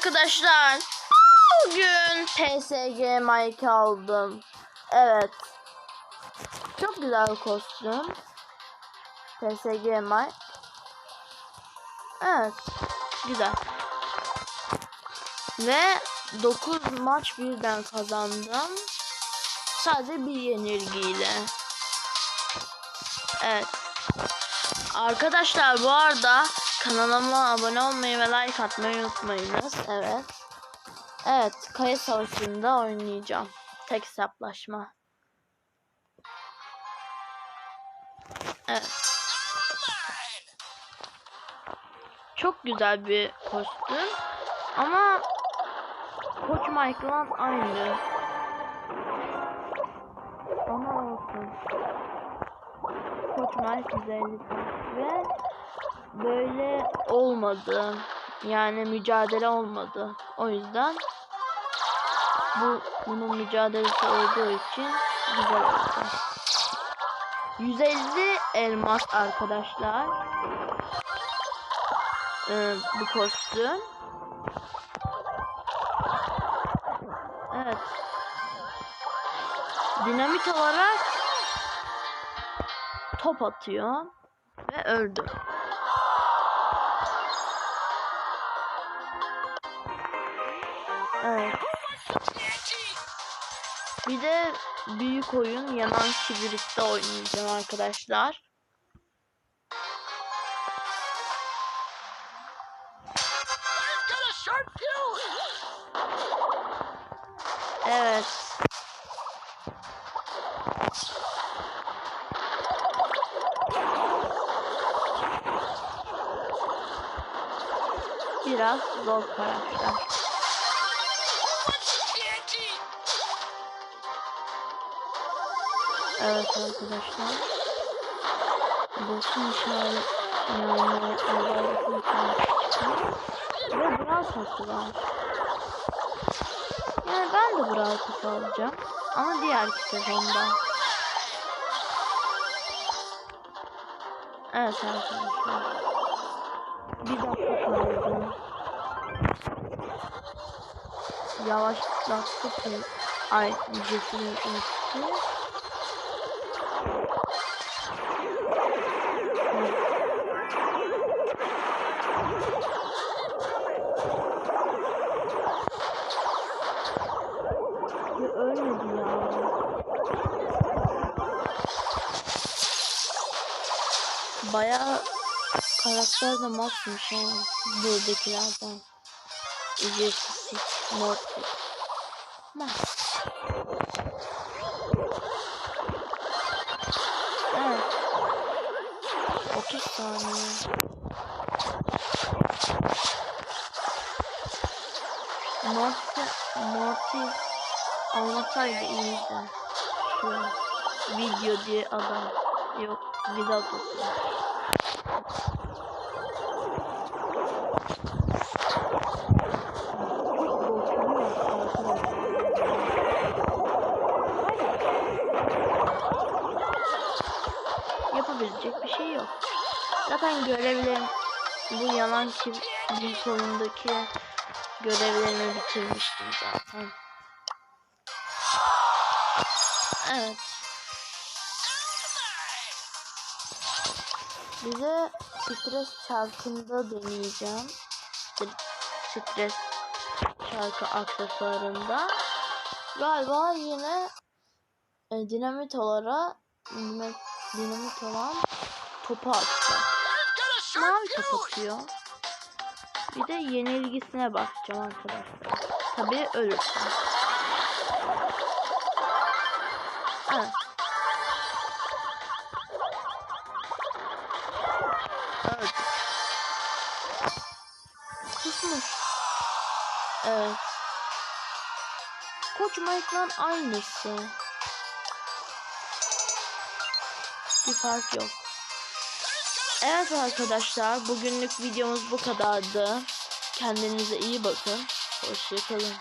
arkadaşlar. Bugün PSG Mike aldım. Evet. Çok güzel kostüm. PSG Mike. Evet. Güzel. Ve 9 maç birden kazandım. Sadece bir yenilgiyle. Evet. Arkadaşlar bu arada kanalıma abone olmayı ve like atmayı unutmayınız. Evet. Evet, Kaya Savaşı'nda oynayacağım. Tek hesaplaşma. Evet. Çok güzel bir kostüm. Ama Koç Michael'la aynı. Ama olsun. 150 ve böyle olmadı. Yani mücadele olmadı. O yüzden bu bunun mücadelesi olduğu için güzel oldu. 150 elmas arkadaşlar. Ee, bu kostüm. Evet. Dinamit olarak top atıyor ve öldü. Evet. Bir de büyük oyun yanan kibritte oynayacağım arkadaşlar. Evet. Biraz zor karakter. Evet arkadaşlar. Boss'un işaret yani albaylıkın işareti. Ve Brawl Pass'ı var. Yani ben de Brawl Pass alacağım. Ama diğer sezonda. Evet arkadaşlar. Bir dakika kaldı. Yavaşlattı ki. Ay, cesini unuttu. Ya ölmedi ya. Baya karakter de maksimmiş ha. Buradakilerden. Ücretsiz Mortis. Max. Evet. 30 saniye. Mortis, Mortis Anlatsaydı iyiydi. Şu video diye adam. Yok video tuttu. Yapabilecek bir şey yok. Zaten görevlerim bu yalan ki bir oyundaki görevlerimi bitirmiştim zaten. Evet. Bize stres çarkında deneyeceğim. Stres çarkı aksesuarında. Galiba yine e, dinamit olarak dinamit, dinamit olan topu atacak. Mavi top atıyor. Bir de yenilgisine bakacağım arkadaşlar. Tabii ölürsem. Evet. Evet. Kusmuş. Evet. Koç Mike'la aynısı. Bir fark yok. Evet arkadaşlar bugünlük videomuz bu kadardı. Kendinize iyi bakın. Hoşçakalın.